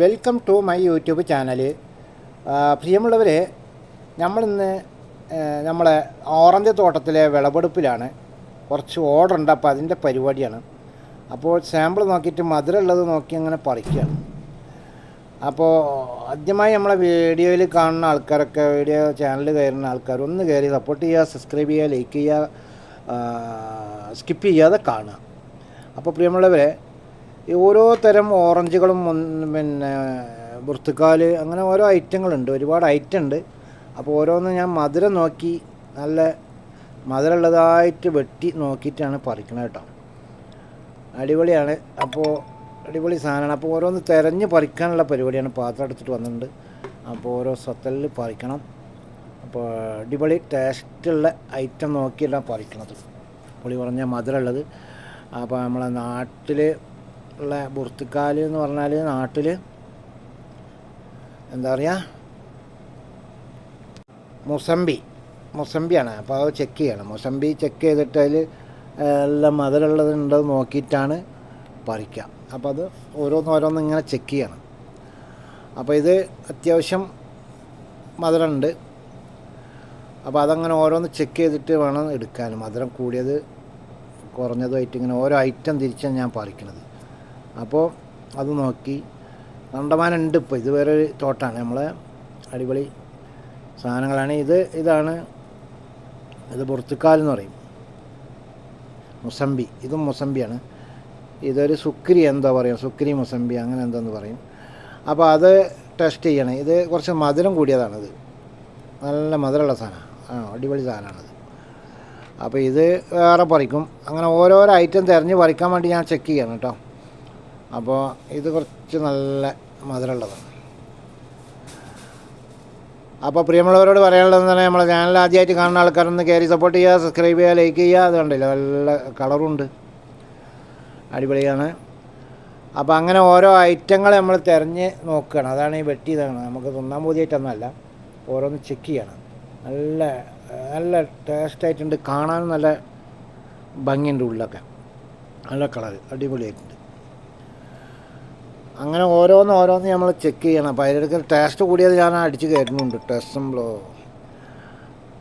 Welcome to my YouTube channel പ്രിയമുള്ളവർ നമ്മളിന്ന് നമ്മളെ ഓറഞ്ച് തോട്ടത്തിലെ വിളവെടുപ്പിലാണ്. കുറച്ച് ഓർഡർ ഉണ്ട് അപ്പോൾ അതിന്റെ പരിപാടിയാണ്. അപ്പോൾ സാമ്പിൾ നോക്കിയിട്ട് മധുരമുള്ളത് നോക്കി അങ്ങനെ പറിക്കുകയാണ്. അപ്പോൾ ആദ്യമായി നമ്മളെ വീഡിയോയിൽ കാണുന്ന ആൾക്കാരൊക്കെ വീഡിയോ ചാനൽ കയറുന്ന ആൾക്കാർ ഒന്ന് കയറി സപ്പോർട്ട് ചെയ്യുക സബ്സ്ക്രൈബ് ചെയ്യുക ലൈക്ക് ചെയ്യുക സ്കിപ്പ് ചെയ്യാതെ കാണുക. അപ്പോൾ പ്രിയമുള്ളവരെ ഓരോ തരം ഓറഞ്ചുകളും പിന്നെ വൃത്തുക്കാൽ അങ്ങനെ ഓരോ ഐറ്റങ്ങളുണ്ട്. ഒരുപാട് ഐറ്റം ഉണ്ട് അപ്പോൾ ഓരോന്ന് ഞാൻ മധുരം നോക്കി നല്ല മധുരമുള്ളതായിട്ട് വെട്ടി നോക്കിയിട്ടാണ് പറിക്കണത് കേട്ടോ. അടിപൊളിയാണ്. അപ്പോൾ അടിപൊളി സാധനമാണ്. അപ്പോൾ ഓരോന്ന് തിരഞ്ഞ് പറിക്കാനുള്ള പരിപാടിയാണ് പാത്രം എടുത്തിട്ട് വന്നിട്ടുണ്ട്. അപ്പോൾ ഓരോ സ്വത്തലിൽ പറിക്കണം. അപ്പോൾ അടിപൊളി ടേസ്റ്റുള്ള ഐറ്റം നോക്കിയല്ല പറിക്കണത്. പുളി പറഞ്ഞ മധുരമുള്ളത്. അപ്പോൾ നമ്മളെ നാട്ടിൽ ഉള്ള ബുർത്തുക്കാൽ എന്ന് പറഞ്ഞാൽ നാട്ടിൽ എന്താ പറയുക മുസമ്പി മുസമ്പിയാണ് അപ്പോൾ അത് ചെക്ക് ചെയ്യണം. മുസമ്പി ചെക്ക് ചെയ്തിട്ട് അതിൽ എല്ലാം മധുരമുള്ളത് നോക്കിയിട്ടാണ് പറിക്കുക അപ്പോൾ അത് ഓരോന്നോരോന്ന് ഇങ്ങനെ ചെക്ക് ചെയ്യണം. അപ്പോൾ ഇത് അത്യാവശ്യം മധുരമുണ്ട് അപ്പോൾ അതങ്ങനെ ഓരോന്ന് ചെക്ക് ചെയ്തിട്ട് വേണം എടുക്കാൻ. മധുരം കൂടിയത് കുറഞ്ഞതുമായിട്ട് ഇങ്ങനെ ഓരോ ഐറ്റം തിരിച്ചാണ് ഞാൻ പറിക്കണത്. അപ്പോൾ അത് നോക്കി. കണ്ടമാനുണ്ട് ഇപ്പോൾ ഇത് വേറൊരു തോട്ടാണ്. നമ്മളെ അടിപൊളി സാധനങ്ങളാണ്. ഇത് ഇതാണ്. ഇത് പുറത്തുക്കാൽ എന്ന് പറയും. മുസംബി. ഇതും മുസംബിയാണ്. ഇതൊരു സുക്രി എന്താ പറയുക സുക്രി മുസംബി അങ്ങനെ എന്താന്ന് പറയും. അപ്പോൾ അത് ടെസ്റ്റ് ചെയ്യണം. ഇത് കുറച്ച് മധുരം കൂടിയതാണിത്. നല്ല മധുരമുള്ള സാധനമാണ്. ആ അടിപൊളി സാധനമാണിത്. അപ്പോൾ ഇത് വേറെ പറിക്കും. അങ്ങനെ ഓരോരോ ഐറ്റം തിരഞ്ഞ് പറിക്കാൻ വേണ്ടി ഞാൻ ചെക്ക് ചെയ്യണം കേട്ടോ. അപ്പോൾ ഇത് കുറച്ച് നല്ല മധുരമുള്ളതാണ് അപ്പോൾ പ്രിയമുള്ളവരോട് പറയാനുള്ളതെന്ന് പറഞ്ഞാൽ നമ്മളെ ചാനൽ ആദ്യമായിട്ട് കാണുന്ന ആൾക്കാരൊന്ന് കയറി സപ്പോർട്ട് ചെയ്യുക സബ്സ്ക്രൈബ് ചെയ്യുക ലൈക്ക് ചെയ്യുക അത് കണ്ടില്ല? നല്ല കളറുണ്ട് അടിപൊളിയാണ്. അപ്പോൾ അങ്ങനെ ഓരോ ഐറ്റങ്ങൾ നമ്മൾ തിരഞ്ഞ് നോക്കുകയാണ് അതാണ് ഈ വെട്ടി ഇതാണ് നമുക്ക് തിന്നാൻ പോതിയായിട്ടൊന്നുമല്ല. ഓരോന്ന് ചെക്ക് ചെയ്യണം. നല്ല നല്ല ടേസ്റ്റ് ആയിട്ടുണ്ട്. കാണാനും നല്ല ഭംഗിയുണ്ട് ഉള്ളിലൊക്കെ നല്ല കളർ അടിപൊളിയായിട്ടുണ്ട്. അങ്ങനെ ഓരോന്ന് ഓരോന്ന് നമ്മൾ ചെക്ക് ചെയ്യണം. അപ്പോൾ അതിലെടുക്കൽ ടേസ്റ്റ് കൂടിയത് ഞാൻ അടിച്ച് കയറ്റുന്നുണ്ട് ടെസ്റ്റുംബ്ലോ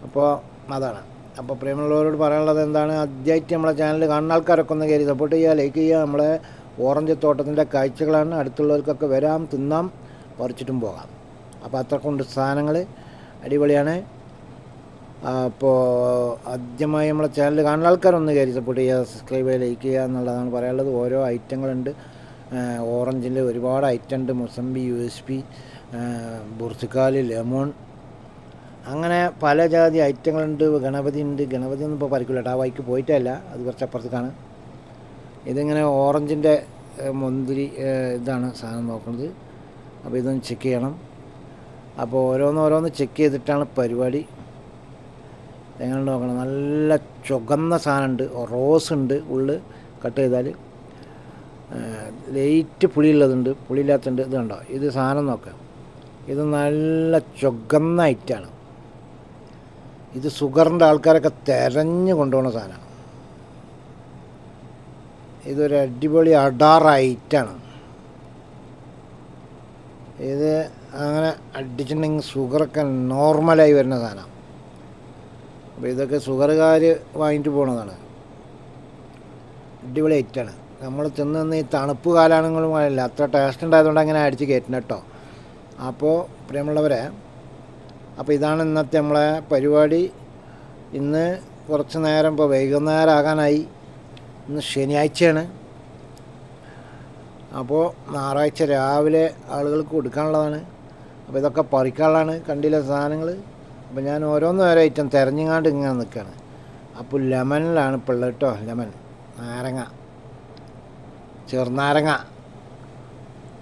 അപ്പോൾ അതാണ്. അപ്പോൾ പ്രിയമുള്ളവരോട് പറയാനുള്ളത് എന്താണ്? ആദ്യമായിട്ട് നമ്മളെ ചാനൽ കാണുന്ന ആൾക്കാരൊക്കെ ഒന്ന് കയറി സപ്പോർട്ട് ചെയ്യുക ലൈക്ക് ചെയ്യുക. നമ്മളെ ഓറഞ്ച് തോട്ടത്തിന്റെ കാഴ്ചകളാണ്. അടുത്തുള്ളവർക്കൊക്കെ വരാം തിന്നാം പറിച്ചിട്ടും പോകാം. അപ്പോൾ അത്രക്കൊണ്ട് സാധനങ്ങൾ അടിപൊളിയാണ്. അപ്പോൾ ആദ്യമായി നമ്മളെ ചാനൽ കാണുന്ന ആൾക്കാരൊന്ന് കയറി സപ്പോർട്ട് ചെയ്യുക സബ്സ്ക്രൈബ് ചെയ്യുക ലൈക്ക് ചെയ്യുക എന്നുള്ളതാണ് പറയാനുള്ളത്. ഓരോ ഐറ്റങ്ങളുണ്ട് ഓറഞ്ചിൽ ഒരുപാട് ഐറ്റം ഉണ്ട് മുസമ്പി യു എസ് പി ബുർസിക്കാൽ ലെമോൺ. അങ്ങനെ പല ജാതി ഐറ്റങ്ങളുണ്ട്. ഗണപതി ഉണ്ട്. ഗണപതി ഒന്നും ഇപ്പോൾ പറിക്കില്ല കേട്ടോ ആ വഴിക്ക് പോയിട്ടല്ല. അത് കുറച്ച് അപ്പുറത്തേക്കാണ് ഇതിങ്ങനെ ഓറഞ്ചിന്റെ മുന്തിരി ഇതാണ് സാധനം നോക്കുന്നത്. അപ്പോൾ ഇതൊന്ന് ചെക്ക് ചെയ്യണം. അപ്പോൾ ഓരോന്ന് ഓരോന്ന് ചെക്ക് ചെയ്തിട്ടാണ് പരിപാടി. എങ്ങനെ നോക്കണം. നല്ല ചുകന്ന സാധനമുണ്ട് റോസ് ഉണ്ട് ഉള്ളിൽ കട്ട് ചെയ്താൽ ലൈറ്റ് പുളിയുള്ളതുണ്ട് പുളിയില്ലാത്തതുണ്ട് ഇത് കണ്ടോ? ഇത് സാധനം നോക്കാം. ഇത് നല്ല ചൊഗന്ന ഐറ്റാണ്. ഇത് ഷുഗറിന്റെ ആൾക്കാരൊക്കെ തിരഞ്ഞു കൊണ്ടുപോകുന്ന സാധനമാണ്. ഇതൊരു അടിപൊളി അഡാർ ഐറ്റാണ്. ഇത് അങ്ങനെ അടിച്ചിട്ടുണ്ടെങ്കിൽ ഷുഗറൊക്കെ നോർമലായി വരുന്ന സാധനം. അപ്പോൾ ഇതൊക്കെ ഷുഗറുകാർ വാങ്ങിയിട്ട് പോണതാണ്. അടിപൊളി ഐറ്റാണ്. നമ്മൾ ചെന്ന് നിന്ന് ഈ തണുപ്പ് കാലാണെങ്കിലും അല്ല അത്ര ടേസ്റ്റ് ഉണ്ടായതുകൊണ്ട് അങ്ങനെ അടിച്ച് കയറ്റണം കേട്ടോ. അപ്പോൾ പ്രിയമുള്ളവരെ അപ്പോൾ ഇതാണ് ഇന്നത്തെ നമ്മളെ പരിപാടി. ഇന്ന് കുറച്ച് നേരം ഇപ്പോൾ വൈകുന്നേരം ആകാനായി ഇന്ന് ശനിയാഴ്ചയാണ്. അപ്പോൾ ഞായറാഴ്ച രാവിലെ ആളുകൾക്ക് കൊടുക്കാനുള്ളതാണ്. അപ്പോൾ ഇതൊക്കെ പറിക്കാനുള്ളതാണ് കണ്ടില്ല സാധനങ്ങൾ അപ്പോൾ ഞാൻ ഓരോന്ന് ഓരോ ഐറ്റം തിരഞ്ഞുങ്ങാണ്ട് ഇങ്ങനെ നിൽക്കുകയാണ് അപ്പോൾ ലെമനിലാണ് ഉള്ളത് കേട്ടോ ലെമൻ നാരങ്ങ. ചെറുനാരങ്ങ.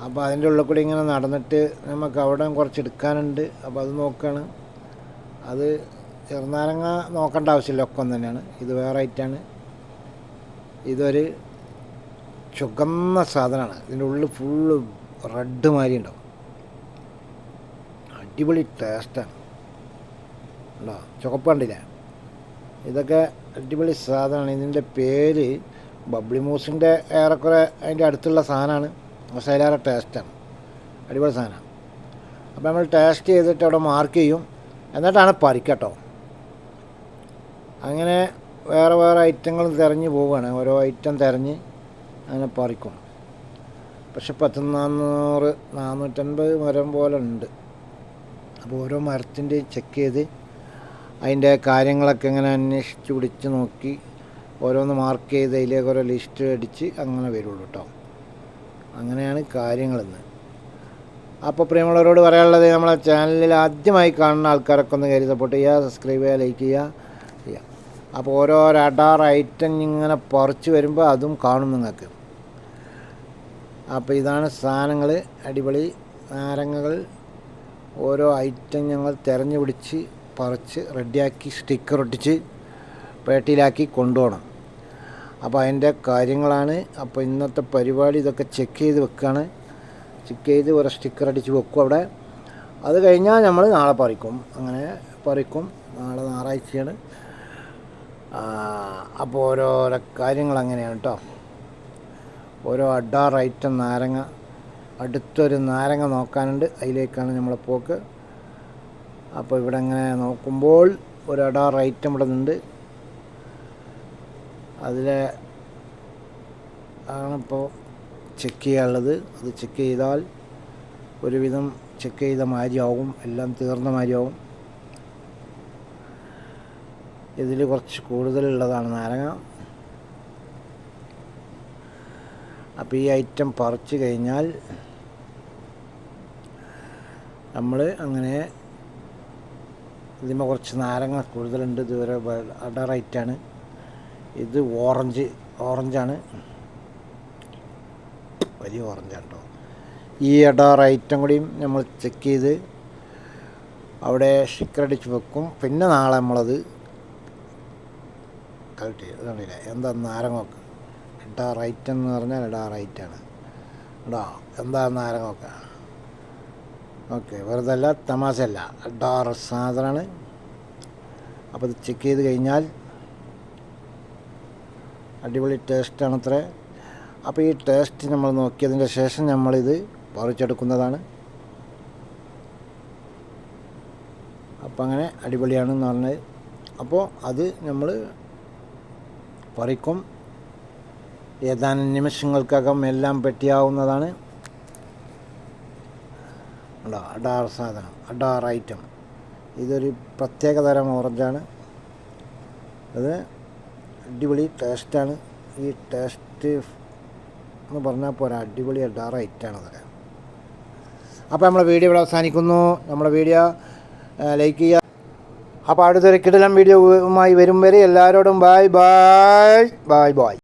അപ്പോൾ അതിന്റെ ഉള്ളിൽ കൂടി ഇങ്ങനെ നടന്നിട്ട് നമുക്ക് അവിടെ കുറച്ച് എടുക്കാനുണ്ട്. അപ്പോൾ അത് നോക്കുകയാണ് അത് ചെറുനാരങ്ങ നോക്കേണ്ട ആവശ്യമില്ല. ഒക്കെ തന്നെയാണ്. ഇത് വേറെ ഐറ്റാണ് ഇതൊരു ചുകന്ന സാധനമാണ്. ഇതിന്റെ ഉള്ളിൽ ഫുള്ള് റെഡ് മാതിരി ഉണ്ടാവും. അടിപൊളി ടേസ്റ്റാണ് ഉണ്ടോ? ചുവപ്പ് കണ്ടില്ല? ഇതൊക്കെ അടിപൊളി സാധനമാണ്. ഇതിന്റെ പേര് ബബ്ലി മൂസിന്റെ ഏറെക്കുറെ അതിന്റെ അടുത്തുള്ള സാധനമാണ് മസാലയുടെ ടേസ്റ്റാണ് അടിപൊളി സാധനമാണ് അപ്പോൾ നമ്മൾ ടേസ്റ്റ് ചെയ്തിട്ട് അവിടെ മാർക്ക് ചെയ്യും. എന്നിട്ടാണ് പറിക്കട്ടോ അങ്ങനെ വേറെ വേറെ ഐറ്റങ്ങൾ തിരഞ്ഞ് പോവുകയാണ്. ഓരോ ഐറ്റം തിരഞ്ഞ് അങ്ങനെ പറിക്കും. പക്ഷെ പത്ത് നാന്നൂറ് നാനൂറ്റൻപത് മരം പോലെ ഉണ്ട്. അപ്പോൾ ഓരോ മരത്തിന്റെയും ചെക്ക് ചെയ്ത് അതിന്റെ കാര്യങ്ങളൊക്കെ ഇങ്ങനെ അന്വേഷിച്ച് പിടിച്ച് നോക്കി ഓരോന്ന് മാർക്ക് ചെയ്ത് അതിലേക്ക് ഓരോ ലിസ്റ്റ് അടിച്ച് അങ്ങനെ വരുള്ളൂ കേട്ടോ അങ്ങനെയാണ് കാര്യങ്ങളെന്ന്. അപ്പോൾ പ്രിയമുള്ളവരോട് പറയാനുള്ളത് നമ്മളെ ചാനലിൽ ആദ്യമായി കാണുന്ന ആൾക്കാരൊക്കെ ഒന്ന് കയറി സപ്പോർട്ട് ചെയ്യുക സബ്സ്ക്രൈബ് ചെയ്യുക ലൈക്ക് ചെയ്യുക ചെയ്യുക. അപ്പോൾ ഓരോ റഡാർ ഐറ്റം ഇങ്ങനെ പറിച്ച് വരുമ്പോൾ അതും കാണും നിങ്ങൾക്ക്. അപ്പോൾ ഇതാണ് സാധനങ്ങൾ അടിപൊളി നാരങ്ങകൾ. ഓരോ ഐറ്റം ഞങ്ങൾ തിരഞ്ഞു പിടിച്ച് പറിച്ച് റെഡിയാക്കി സ്റ്റിക്കർ ഒട്ടിച്ച് പേട്ടിയിലാക്കി കൊണ്ടുപോകണം. അപ്പോൾ അതിന്റെ കാര്യങ്ങളാണ്. അപ്പോൾ ഇന്നത്തെ പരിപാടി ഇതൊക്കെ ചെക്ക് ചെയ്ത് വെക്കുകയാണ് ചെക്ക് ചെയ്ത് ഒരു സ്റ്റിക്കർ അടിച്ച് വെക്കും അവിടെ. അത് കഴിഞ്ഞാൽ നമ്മൾ നാളെ പറിക്കും. അങ്ങനെ പറിക്കും. നാളെ ഞായറാഴ്ചയാണ്. അപ്പോൾ ഓരോരോ കാര്യങ്ങൾ അങ്ങനെയാണ് കേട്ടോ ഓരോ അഡാർ ഐറ്റം നാരങ്ങ അടുത്തൊരു നാരങ്ങ നോക്കാനുണ്ട്. അതിലേക്കാണ് നമ്മളെ പോക്ക്. അപ്പോൾ ഇവിടെ അങ്ങനെ നോക്കുമ്പോൾ ഒരു അഡാർ ഐറ്റം ഇവിടെ ഉണ്ട് അതിലെ ആണിപ്പോൾ ചെക്ക് ചെയ്യാനുള്ളത്. അത് ചെക്ക് ചെയ്താൽ ഒരുവിധം ചെക്ക് ചെയ്ത മാതിരിയാവും എല്ലാം തീർന്ന മാതിരിയാവും ഇതിൽ കുറച്ച് കൂടുതലുള്ളതാണ് നാരങ്ങ. അപ്പോൾ ഈ ഐറ്റം പറിച്ചു കഴിഞ്ഞാൽ നമ്മൾ അങ്ങനെ ഇതിന്മേൽ കുറച്ച് നാരങ്ങ കൂടുതലുണ്ട്. ഇതുവരെ അഡർ റൈറ്റാണ് ഇത് ഓറഞ്ച് ഓറഞ്ചാണ്. വലിയ ഓറഞ്ചാണ് കേട്ടോ ഈ ഇട ഐറ്റം കൂടിയും നമ്മൾ ചെക്ക് ചെയ്ത് അവിടെ ഷിക്കറടിച്ച് വെക്കും. പിന്നെ നാളെ നമ്മളത് കളക്ട് ചെയ്യും. അതുകൊണ്ടില്ല എന്താ നാരങ്ങൊക്കെ? ഇടാ റൈറ്റ് എന്ന് പറഞ്ഞാൽ ഇടാ റൈറ്റാണ് ഇടാ എന്താ നാരങ്ങൊക്കെ? ഓക്കെ വെറുതല്ല തമാശയല്ല. ഇടാർ സാധനമാണ്. അപ്പോൾ ഇത് ചെക്ക് ചെയ്ത് കഴിഞ്ഞാൽ അടിപൊളി ടേസ്റ്റാണ് അത്ര അപ്പോൾ ഈ ടേസ്റ്റ് നമ്മൾ നോക്കിയതിന്റെ ശേഷം നമ്മളിത് പറിച്ചെടുക്കുന്നതാണ്. അപ്പോൾ അങ്ങനെ അടിപൊളിയാണെന്ന് പറഞ്ഞത് അപ്പോൾ അത് നമ്മൾ പറിക്കും. ഏതാനും നിമിഷങ്ങൾക്കകം എല്ലാം പെട്ടിയാവുന്നതാണ്. അഡാർ സാധനം അഡാർ ഐറ്റം. ഇതൊരു പ്രത്യേക തരം ഓറഞ്ചാണ്. അത് അടിപൊളി ടേസ്റ്റാണ്. ഈ ടേസ്റ്റ് എന്ന് പറഞ്ഞാൽ പോരാ അടിപൊളി ആണ് അതൊക്കെ. അപ്പോൾ നമ്മുടെ വീഡിയോ ഇവിടെ അവസാനിക്കുന്നു. നമ്മുടെ വീഡിയോ ലൈക്ക് ചെയ്യുക. അപ്പോൾ അടുത്തൊരു വീഡിയോ വീഡിയോവുമായി വരും വരെ എല്ലാവരോടും ബായ് ബായ് ബായ് ബായ്